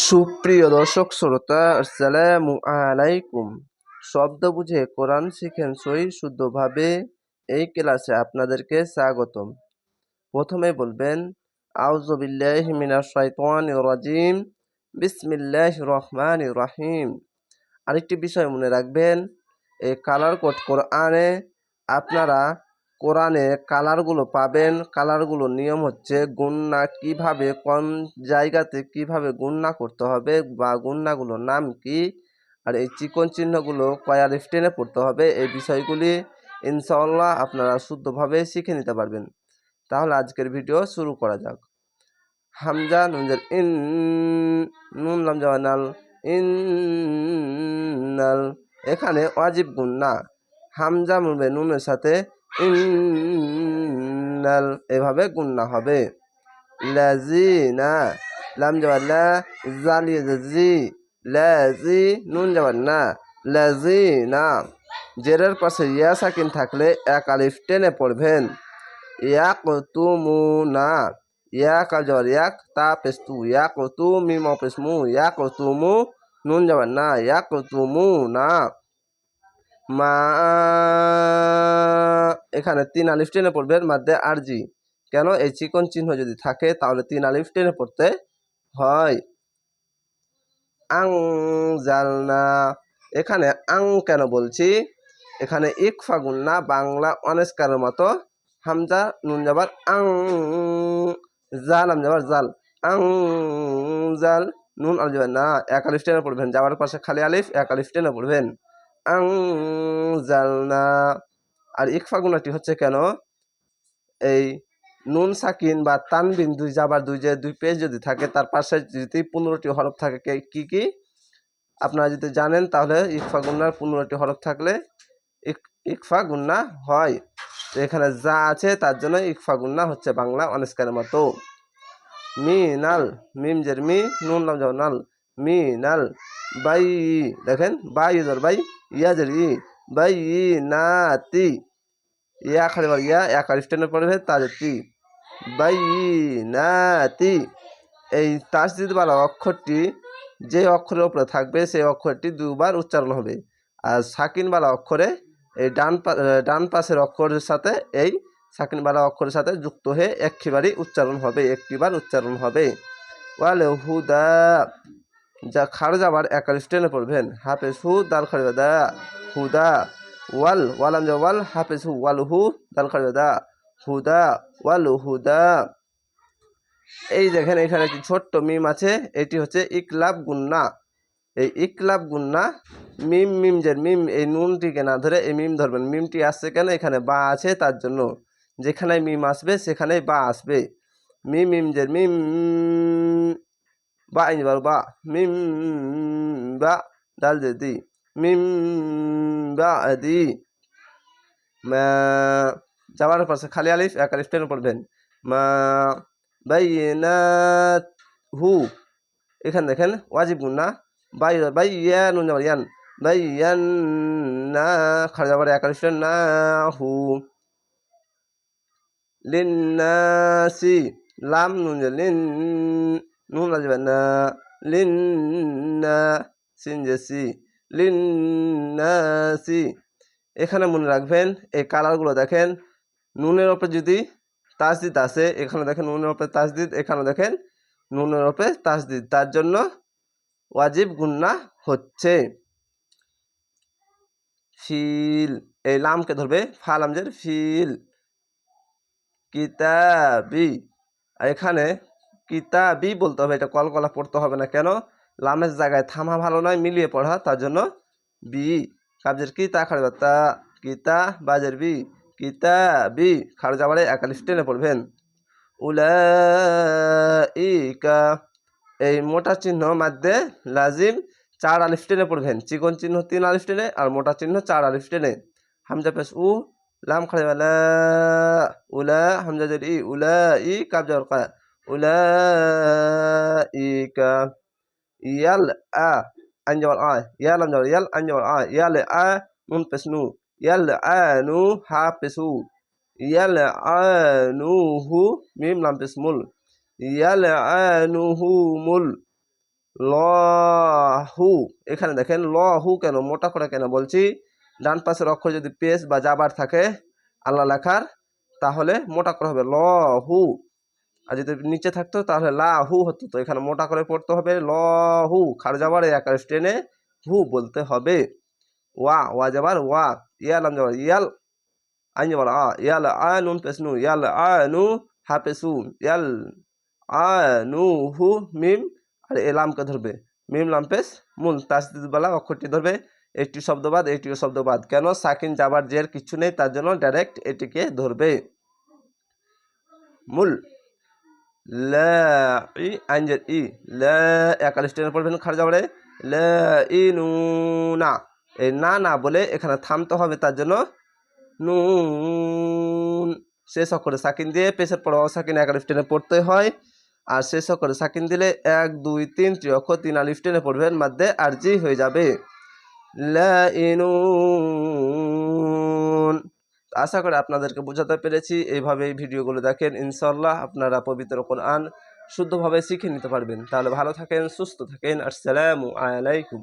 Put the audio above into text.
সুপ্রিয় দর্শক শ্রোতা, আসসালামু আলাইকুম। শব্দ বুঝে কোরআন শিখেন সই শুদ্ধভাবে এই ক্লাসে আপনাদেরকে স্বাগতম। প্রথমে বলবেন আউজবিল্লাহ মিনাশ শাইতানির রাজিম বিসমিল্লাহ রহমান রাহিম। আরেকটি বিষয় মনে রাখবেন, এই কালার কোড কোরআনে আপনারা কোরআনে কালারগুলো পাবেন, কালারগুলোর নিয়ম হচ্ছে গুন্না কীভাবে, কোন জায়গাতে কীভাবে গুন্না করতে হবে বা গুন্নাগুলোর নাম কি, আর এই চিকন চিহ্নগুলো কয়া টেনে পড়তে হবে। এই বিষয়গুলি ইনশাআল্লাহ আপনারা শুদ্ধভাবে শিখে নিতে পারবেন। তাহলে আজকের ভিডিও শুরু করা যাক। হামজা নুনজের ইন, নুন লাম জাওয়ানাল ইন্নাল এখানে অজিব গুন্না। হামজা মুবে নুনের সাথে ইন্নাল, এভাবে গুন্না হবে। লাজিনা লাম যাবার লা, জালি জি লাজি নুন যাবার না। লাজিনা জেরের পাশে ইয়া সাকিন থাকলে এক আলিফ টেনে পড়বেন। ইয়াক তুমু না ইয়াক যাবার ইয়াক, তা পেস্তু ইয়াক তু মিম পেসমু ইয়াক তুমু নুন যাবার না ইয়াক তুমু না মা এখানে তিন আলিফ টেনে পড়বেন মাধ্যে আরজি কেন? এই চিকন চিহ্ন যদি থাকে, তাহলে তিন আলিফ টেনে পড়তে হয়। আং জালনা এখানে আং কেন বলছি? এখানে ইক ফাগুন না বাংলা অনেস্কারের মতো। হামজা, নুন যাবার আং, জাল, আম যাবার জাল। আং জাল নুন আল যাবার না, এক আলিফ টেনে পড়বেন। যাওয়ার পাশে খালি আলিফ, এক আলিফ টেনে পড়বেন। আং জালনা আর ইকফা গুণাটি হচ্ছে কেন? এই নুন, সাকিন বা তানবিন দুই যাবার দুই যে দুই পেজ যদি থাকে, তার পাশে যদি পনেরোটি হরফ থাকে, কি কি আপনারা যদি জানেন, তাহলে ইকফা গুন্নার পনেরোটি হরফ থাকলে ইকফা গুন্না হয়। তো এখানে যা আছে, তার জন্য ইকফা গুন্না হচ্ছে বাংলা অনেস্কারের মতো। মি, নাল, মিম, জের, মি, নুন নাম যাও নাল। মি, নাল, বাই, দেখেন, বাই ইজর বাই ইয়াজের ই, বাই নাতি ইয়া খালি ইয়া, এক আলিফ টেনে পড়বে তাদের তি বাই নাতি এই তাসদিদওয়ালা অক্ষরটি, যে অক্ষরের উপরে থাকবে, সেই অক্ষরটি দুবার উচ্চারণ হবে। আর সাকিনওয়ালা অক্ষরে এই ডান ডান পাশের অক্ষরের সাথে এই সাকিনওয়ালা অক্ষরের সাথে যুক্ত হয়ে একটিবারই উচ্চারণ হবে, একটিবার উচ্চারণ হবে। ওয়ালে হুদা, যা খাড় যাবার একালিশ টেনে পড়বেন। হাফেজ হু দাল খাড়বে দা হুদা। ওয়াল ওয়ালাম যা ওয়াল, হাফেজ হু, ওয়াল হু, দাল খাড়বে দা হুদা, ওয়াল হুদা। এই দেখেন, এখানে একটি ছোট্ট মিম আছে, এটি হচ্ছে ইকলাব গুন্না। এই ইকলাব গুন্না, মিম মিম যে মিম, এই নুনটিকে না ধরে এই মিম ধরবেন। মিমটি আসছে কেন? এখানে বা আছে, তার জন্য। যেখানে মিম আসবে সেখানে বা আসবে। মিম মিম যে মিম, বা ইনবার বা, মিম, বা ডাল যে দি। মিম বা দি যাওয়ার পাশে খালি আলিফ, এক আলিফ, টেনে পড়বেন মা বাইনাত হু এখানে দেখেন ওয়াজিব গুন্না বাই বাই ইয়ান ইয়ান বাই ইয়ান। না খালি যাবার এক আলিফ না হু। লিন্নাসি, লাম নুন লিন, নুন আসবে না। লিন্না সিন জেসি লিন্নাসি। এখানে মনে রাখবেন, এই কালারগুলো দেখেন, নুনের ওপরে যদি তাসদিদ আছে, এখানে দেখেন নুনের ওপরে তাসদিদ এখানে দেখেন নুনের ওপরে তাসদিদ তার জন্য ওয়াজিব গুন্না হচ্ছে। ফিল, এই লামকে ধরবে ফাল আমজের ফিল। কিতাবি। এখানে কিতাবি বলতে হবে, এটা কলকলা পড়তে হবে না। কেন? লামের জায়গায় থামা ভালো নয়, মিলিয়ে পড়া, তার জন্য বি কাবজের কিতা, খাড়ে তা কিতা, বাজের বি, কিতা, বি, খাড়ে যাবারে একালিশ টেনে পড়বেন। উলা ইকা এই মোটা চিহ্ন মাধ্যে লাজিম চার আলিফ টেনে পড়বেন। চিকন চিহ্ন তিন আলিফ টেনে আর মোটা চিহ্ন চার আলিফ টেনে। হামজা পেশ উ, লাম খাড়ে বালা উলা, হামজা জের ই উলা ই কাব জর কা উলা ইকা ইয়াল আ আঞ্জল আ ইয়াল আঞ্জল ইয়াল আঞ্জল আ ইয়াল আ নুন পেশ নু ইয়াল আ নু হা উ ইয়াল আ নু হু মিম লাম পেশ ইয়াল আ নু হু মুল ল হু এখানে দেখেন ল হু কেন, মোটা করে কেন বলছি? ডান পাশের অক্ষর যদি পেস বা জাবার থাকে, আল্লাহ লেখার, তাহলে মোটা করে হবে। ল হু আর যদি নিচে থাকতো তাহলে লা হু হতো। তো এখানে মোটা করে পড়তে হবে, ল হু খার যাবার এই আকার টেনে হু বলতে হবে। ওয়া ওয়া যাবার, ওয়া ইয়াল আম যাবার, ইয়াল, আইন যাবার, আ, ইয়াল, আ, নুন পেস নু, ইয়াল, আ, নু, হা পেসু ইয়াল, আ, নু, হু, মিম, আর এলামকে ধরবে। মিম, লাম পেস মুল তাসদিদওয়ালা অক্ষরটি ধরবে। একটি শব্দবাদ, একটিও শব্দবাদ। কেন? সাকিন যাবার জের কিছু নেই, তার জন্য ডাইরেক্ট এটিকে ধরবে। মূল লা ই আইনজের ই, লা একাল স্টেনে পড়বেন খার যাবারে লা ই নু না, এই না না বলে এখানে থামতে হবে তার জন্য নুন। শেষ অক্ষরে সাকিন দিয়ে পেশের পর অসাকিন একাল স্টেনে পড়তে হয়। আর শেষ অক্ষরে সাকিন দিলে এক, দুই, তিন ত্রি অক্ষর তিন আলিফ টেনে পড়বেন, মধ্যে আরজি হয়ে যাবে। লা ইনুন আশা করি আপনাদেরকে বোঝাতে পেরেছি। এইভাবে এই ভিডিওগুলো দেখেন ইনশাল্লাহ আপনারা পবিত্র কোরআন শুদ্ধভাবে শিখে নিতে পারবেন। তাহলে ভালো থাকেন, সুস্থ থাকেন। আসসালামু আলাইকুম।